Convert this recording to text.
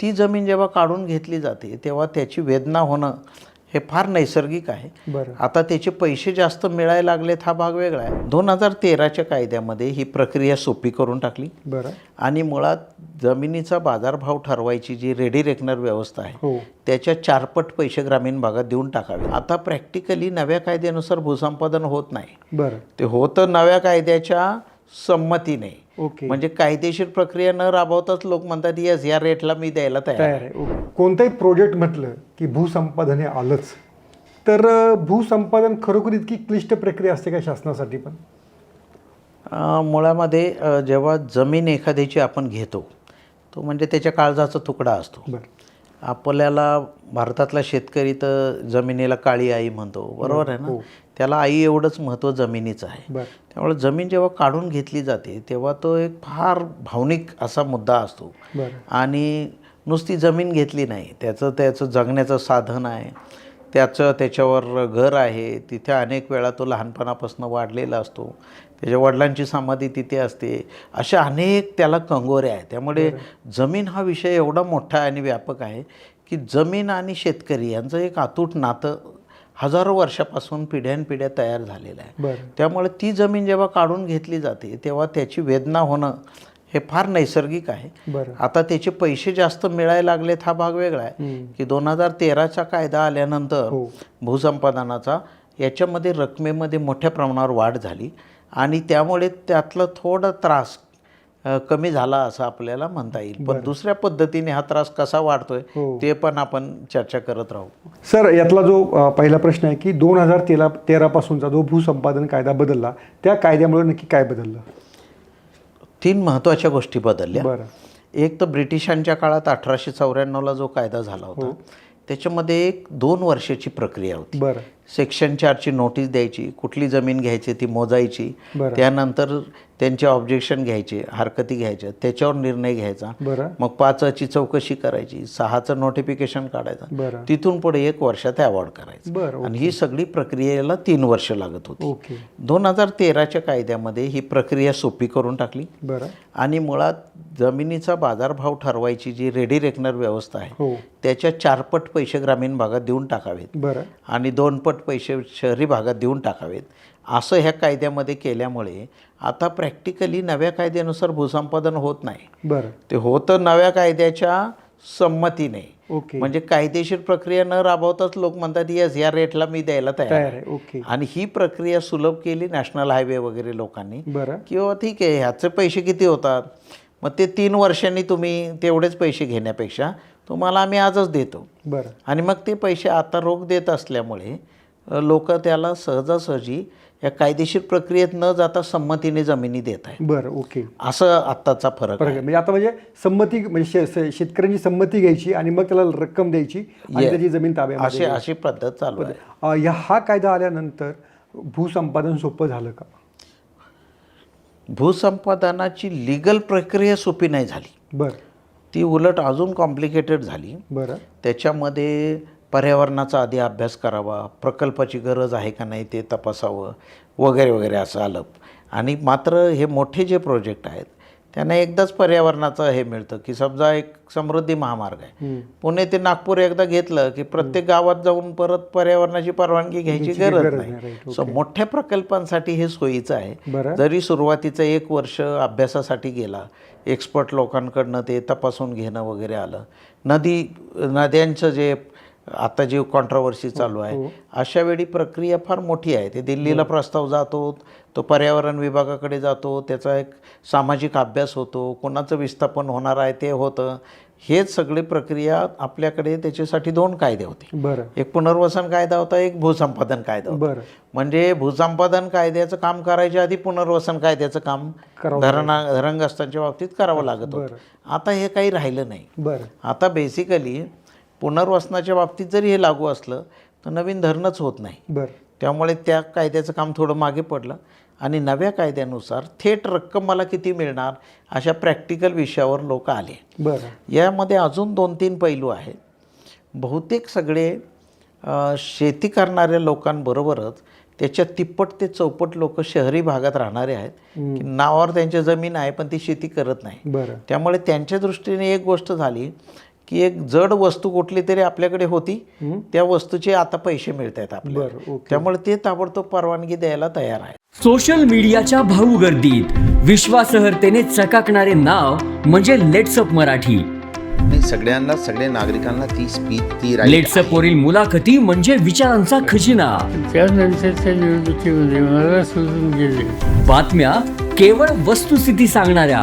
ती जमीन जेव्हा काढून घेतली जाते तेव्हा त्याची वेदना होणं हे फार नैसर्गिक आहे. आता त्याचे पैसे जास्त मिळायला लागलेत हा भाग वेगळा आहे. दोन हजार तेराच्या कायद्यामध्ये ही प्रक्रिया सोपी करून टाकली. आणि मुळात जमिनीचा बाजारभाव ठरवायची जी रेडी रेकनर व्यवस्था आहे हो. त्याच्या चारपट पैसे ग्रामीण भागात देऊन टाकावे. आता प्रॅक्टिकली नव्या कायद्यानुसार भूसंपादन होत नाही. ते होतं नव्या कायद्याच्या संमतीने. ओके. म्हणजे कायदेशीर प्रक्रिया न राबवताच लोक म्हणतात येस या रेटला मी द्यायला तयार आहे." तयार आहे. ओके. कोणतंही प्रोजेक्ट म्हटलं की भूसंपादन हे आलंच. तर अं, भूसंपादन खरोखर इतकी क्लिष्ट प्रक्रिया असते का शासनासाठी पण? अ, मुळामध्ये अ, जेव्हा जमीन एखाद्याची आपण घेतो तो म्हणजे त्याच्या काळजाचा तुकडा असतो. बरं. आपल्याला भारतातला शेतकरी तर जमिनीला काळी आई म्हणतो. बरोबर आहे ना? त्याला आई एवढंच महत्त्व जमिनीचं आहे. त्यामुळे जमीन जेव्हा काढून घेतली जाते तेव्हा तो एक फार भावनिक असा मुद्दा असतो. आणि नुसती जमीन घेतली नाही त्याचं त्याचं जगण्याचं साधन आहे त्याचं त्याच्यावर घर आहे तिथे अनेक वेळा तो लहानपणापासून वाढलेला असतो त्याच्या वडिलांची समाधी तिथे असते अशा अनेक त्याला कंगोऱ्या आहेत. त्यामुळे जमीन हा विषय एवढा मोठा आणि व्यापक आहे की जमीन आणि शेतकरी यांचं एक अतूट नातं हजारो वर्षापासून पिढ्यानपिढ्या तयार झालेलं आहे. बरं. त्यामुळे ती जमीन जेव्हा काढून घेतली जाते तेव्हा त्याची वेदना होणं हे फार नैसर्गिक आहे. बरं. आता त्याचे पैसे जास्त मिळायला लागलेत हा भाग वेगळा आहे. की दोन हजार तेराचा कायदा आल्यानंतर हो. भूसंपादनाचा याच्यामध्ये रकमेमध्ये मोठ्या प्रमाणावर वाढ झाली आणि त्यामुळे त्यातलं थोडं त्रास कमी झाला असं आपल्याला म्हणता येईल. पण दुसऱ्या पद्धतीने हा त्रास कसा वाढतोय हो. ते पण आपण चर्चा करत राहू. सर यातला जो पहिला प्रश्न आहे की दोन हजार तेरा तेरापासूनचा जो भूसंपादन कायदा बदलला त्या कायद्यामुळे नक्की काय बदललं? तीन महत्त्वाच्या गोष्टी बदलल्या. बरं. एक तर ब्रिटिशांच्या काळात अठराशे चौऱ्याण्णवला जो कायदा झाला होता त्याच्यामध्ये एक दोन वर्षाची प्रक्रिया होती. बरं. सेक्शन चारची नोटीस द्यायची कुठली जमीन घ्यायची ती मोजायची. त्यानंतर त्यांचे ऑब्जेक्शन घ्यायचे हरकती घ्यायच्या त्याच्यावर निर्णय घ्यायचा. मग पाचची चौकशी करायची सहाचं नोटिफिकेशन काढायचं. तिथून पुढे एक वर्षात अवॉर्ड करायचं. आणि ही सगळी प्रक्रियेला तीन वर्ष लागत होती. दोन हजार तेराच्या कायद्यामध्ये ही प्रक्रिया सोपी करून टाकली. आणि मुळात जमिनीचा बाजारभाव ठरवायची जी रेडी रेकनर व्यवस्था आहे हो. त्याच्या चारपट पैसे ग्रामीण भागात देऊन टाकावेत. आणि दोनपट पैसे शहरी भागात देऊन टाकावेत? असं ह्या कायद्यामध्ये केल्यामुळे आता प्रॅक्टिकली नव्या कायद्यानुसार भूसंपादन होत नाही. बरं. ते होतं नव्या कायद्याच्या संमतीने. ओके. म्हणजे कायदेशीर प्रक्रिया न राबवताच लोक म्हणतात येस या रेटला मी द्यायला तयार आहे. ओके. आणि ही प्रक्रिया सुलभ केली नॅशनल हायवे वगैरे लोकांनी. बरं. किंवा ठीक आहे ह्याचे पैसे किती होतात? मग ते तीन वर्षांनी तुम्ही तेवढेच पैसे घेण्यापेक्षा तुम्हाला आम्ही आजच देतो. बरं. आणि मग ते पैसे आता रोख देत असल्यामुळे लोक त्याला सहजासहजी या कायदेशीर प्रक्रियेत न जाता संमतीने जमिनी देत आहे बरं ओके. असं आत्ताचा फरक फरक आहे. म्हणजे आता म्हणजे संमती म्हणजे शे- शे- शेतकऱ्यांची संमती घ्यायची आणि मग त्याला रक्कम द्यायची आणि. त्याची जमीन अशी ताब्यामध्ये अशी पद्धत चालू आहे. अं, या हा कायदा आल्यानंतर भूसंपादन सोपं झालं का? भूसंपादनाची लिगल प्रक्रिया सोपी नाही झाली. बरं. ती उलट अजून कॉम्प्लिकेटेड झाली. बरं. त्याच्यामध्ये पर्यावरणाचा आधी अभ्यास करावा प्रकल्पाची गरज आहे का नाही ते तपासावं वगैरे वगैरे असं आलं. आणि मात्र हे मोठे जे प्रोजेक्ट आहेत त्यांना एकदाच पर्यावरणाचं हे मिळतं की समजा एक समृद्धी महामार्ग आहे. पुणे ते नागपूर एकदा घेतलं की प्रत्येक गावात जाऊन परत पर्यावरणाची परवानगी घ्यायची गरज नाही. सो मोठ्या प्रकल्पांसाठी हे सोयीचं आहे. जरी सुरुवातीचं एक वर्ष अभ्यासासाठी गेला एक्सपर्ट लोकांकडनं ते तपासून घेणं वगैरे आलं. नदी नद्यांचं जे आता जी कॉन्ट्रोवर्सी चालू आहे अशा वेळी प्रक्रिया फार मोठी आहे. ते दिल्लीला प्रस्ताव जातो तो पर्यावरण विभागाकडे जातो त्याचा एक सामाजिक अभ्यास होतो कोणाचं विस्थापन होणार आहे ते होतं. हेच सगळी प्रक्रिया आपल्याकडे त्याच्यासाठी दोन कायदे होते. बरं. एक पुनर्वसन कायदा होता एक भूसंपादन कायदा होता. बरं. म्हणजे भूसंपादन कायद्याचं काम करायच्या आधी पुनर्वसन कायद्याचं काम धरणा धरणग्रस्तांच्या बाबतीत करावं लागत. होतं. आता हे काही राहिलं नाही. बरं. आता बेसिकली पुनर्वसनाच्या बाबतीत जरी हे लागू असलं तर नवीन धरणच होत नाही. बरं. त्यामुळे त्या कायद्याचं काम थोडं मागे पडलं आणि नव्या कायद्यानुसार थेट रक्कम मला किती मिळणार अशा प्रॅक्टिकल विषयावर लोक आले. बरं. यामध्ये अजून दोन तीन पैलू आहेत. बहुतेक सगळे अ, शेती करणाऱ्या लोकांबरोबरच त्याच्या तिप्पट ते चौपट लोक शहरी भागात राहणारे आहेत. की नावावर त्यांच्या जमीन आहे पण ती शेती करत नाही. बरं. त्यामुळे त्यांच्या दृष्टीने एक गोष्ट झाली की एक जड वस्तू कुठली तरी आपल्याकडे होती त्या वस्तूचे आता पैसे मिळत आहेत आपल्याला त्यामुळे ते ताबडतोब परवानगी द्यायला तयार आहे सोशल मीडियाच्या भाऊ गर्दीत विश्वासार्हतेने चकाकणारे नाव म्हणजे लेट्सअप मराठी. सगळ्यांना सगळ्या नागरिकांना ती स्पीच ती लेट्सअप वरील मुलाखती म्हणजे विचारांचा खजिना. त्यानंतरच्या निवडणुकीमध्ये मला सोडून गेले. बातम्या केवळ वस्तुस्थिती सांगणाऱ्या.